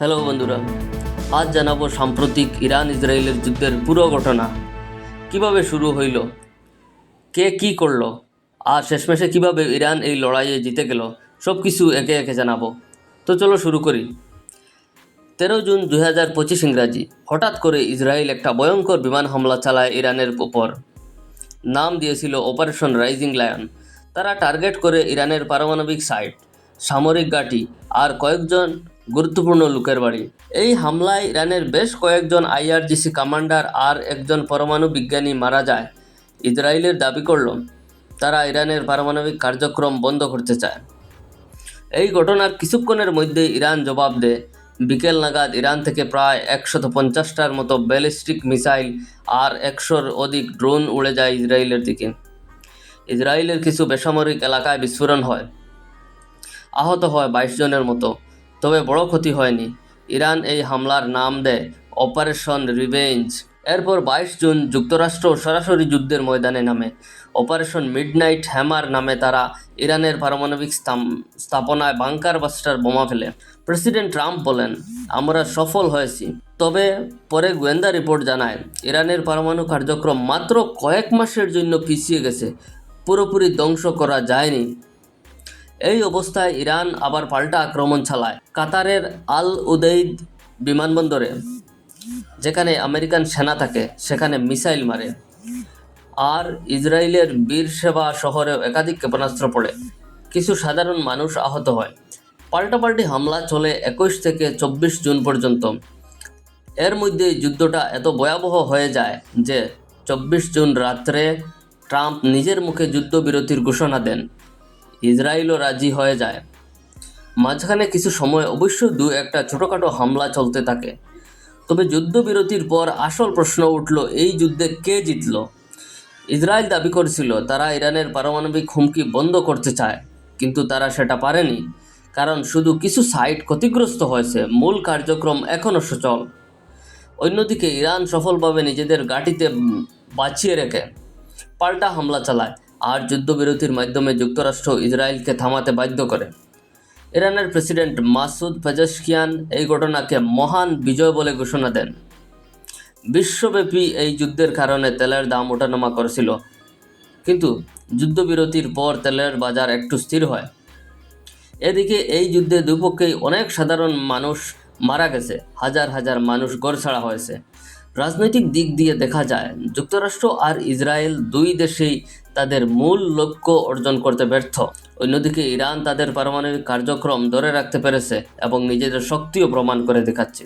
Hello বন্ধুরা, আজ জানাব সাম্প্রতিক ইরান ইসরায়েলের যুদ্ধের পুরো ঘটনা। কীভাবে শুরু হইল? কে কি করল? আর শেষমেশে কীভাবে ইরান এই লড়াইয়ে জিতে গেল? সব কিছু একে একে জানাব। তো চলো শুরু করি। তেরো জুন দুই হাজার পঁচিশ ইংরাজি, হঠাৎ করে ইসরায়েল একটা ভয়ঙ্কর বিমান হামলা চালায় ইরানের উপর নাম দিয়েছিল অপারেশন রাইজিং লায়ন। তারা টার্গেট করে ইরানের পারমাণবিক সাইট, সামরিক ঘাঁটি আর কয়েকজন গুরুত্বপূর্ণ লোকের বাড়ি। এই হামলায় ইরানের বেশ কয়েকজন আইআরজিসি কমান্ডার আর একজন পরমাণু বিজ্ঞানী মারা যায়, ইসরায়েলের দাবি করল। তারা ইরানের পারমাণবিক কার্যক্রম বন্ধ করতে চায়। এই ঘটনার কিছুক্ষণের মধ্যে ইরান জবাব দেয়। বিকেল নাগাদ ইরান থেকে প্রায় একশত পঞ্চাশটার মতো ব্যালিস্টিক মিসাইল আর একশোর অধিক ড্রোন উড়ে যায় ইসরায়েলের দিকে। ইসরায়েলের কিছু বেসামরিক এলাকায় বিস্ফোরণ হয়। আহত হয় বাইশ জনের মতো। তবে বড় ক্ষতি হয়নি। ইরান এই হামলার নাম দেয় অপারেশন রিভেঞ্জ। এরপর বাইশ জুন যুক্তরাষ্ট্র সরাসরি যুদ্ধের ময়দানে নামে। অপারেশন মিডনাইট হ্যামার নামে তারা ইরানের পারমাণবিক স্থাপনায় বাংকার বাস্টার বোমা ফেলে। প্রেসিডেন্ট ট্রাম্প বলেন, আমরা সফল হয়েছি। তবে পরে গোয়েন্দা রিপোর্ট জানায়, ইরানের পরমাণু কার্যক্রম মাত্র কয়েক মাসের জন্য পিছিয়ে গেছে। পুরোপুরি ধ্বংস করা যায়নি। এই অবস্থায় ইরান আবার পাল্টা আক্রমণ চালায় কাতারের আল উদেইদ বিমানবন্দরে, যেখানে আমেরিকান সেনা থাকে, সেখানে মিসাইল মারে। আর ইসরায়েলের বীরসেবা শহরেও একাধিক ক্ষেপণাস্ত্র পড়ে। কিছু সাধারণ মানুষ আহত হয়। পাল্টাপাল্টি হামলা চলে একুশ থেকে চব্বিশ জুন পর্যন্ত। এর মধ্যে যুদ্ধটা এত ভয়াবহ হয়ে যায় যে চব্বিশ জুন রাত্রে ট্রাম্প নিজের মুখে যুদ্ধবিরতির ঘোষণা দেন। ইসরায়েলও রাজি হয়ে যায়। মাঝখানে কিছু সময় অবশ্য দু একটা ছোটোখাটো হামলা চলতে থাকে। তবে যুদ্ধবিরতির পর আসল প্রশ্ন উঠল এই যুদ্ধে কে জিতল? ইসরায়েল দাবি করেছিল তারা ইরানের পারমাণবিক হুমকি বন্ধ করতে চায় কিন্তু তারা সেটা পারেনি কারণ শুধু কিছু সাইট ক্ষতিগ্রস্ত হয়েছে মূল কার্যক্রম এখনও সচল। অন্যদিকে ইরান সফলভাবে নিজেদের উম, বাঁচিয়ে রেখে পাল্টা হামলা চালায়। আর যুদ্ধবিরতির মাধ্যমে যুক্তরাষ্ট্র ইসরায়েলকে থামাতে বাধ্য করে। ইরানের প্রেসিডেন্ট মাসুদ পেজেশকিয়ান এই ঘটনাকে মহান বিজয় বলে ঘোষণা দেন। বিশ্বব্যাপী এই যুদ্ধের কারণে তেলের দাম ওঠানামা করেছিল। কিন্তু যুদ্ধবিরতির পর তেলের বাজার একটু স্থির হয়। এদিকে এই যুদ্ধে দুপক্ষেই অনেক সাধারণ মানুষ মারা গেছে। হাজার হাজার মানুষ গড়ছাড়া হয়েছে। রাজনৈতিক দিক দিয়ে দেখা যায়, যুক্তরাষ্ট্র আর ইসরায়েল দুই দেশেই তাদের মূল লক্ষ্য অর্জন করতে ব্যর্থ। অন্যদিকে ইরান তাদের পারমাণবিক কার্যক্রম ধরে রাখতে পেরেছে এবং নিজেদের শক্তিও প্রমাণ করে দেখাচ্ছে।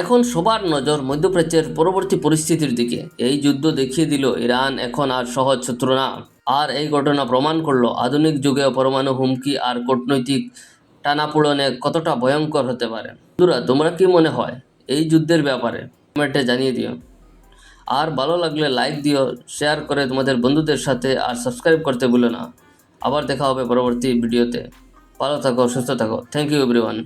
এখন সবার নজর মধ্যপ্রাচ্যের পরবর্তী পরিস্থিতির দিকে। এই যুদ্ধ দেখিয়ে দিল ইরান এখন আর সহজ শত্রু না। আর এই ঘটনা প্রমাণ করল আধুনিক যুগে পরমাণু হুমকি আর কূটনৈতিক টানাপোড়নে কতটা ভয়ঙ্কর হতে পারে। বন্ধুরা, তোমরা কি মনে হয় এই যুদ্ধের ব্যাপারে? কমেন্টে জানিয়ে দিও। আর ভালো লাগলে লাইক দিও শেয়ার করে তোমাদের বন্ধুদের সাথে আর সাবস্ক্রাইব করতে ভুলো না। আবার দেখা হবে পরবর্তী ভিডিওতে ভালো থাকো, সুস্থ থাকো। Thank you everyone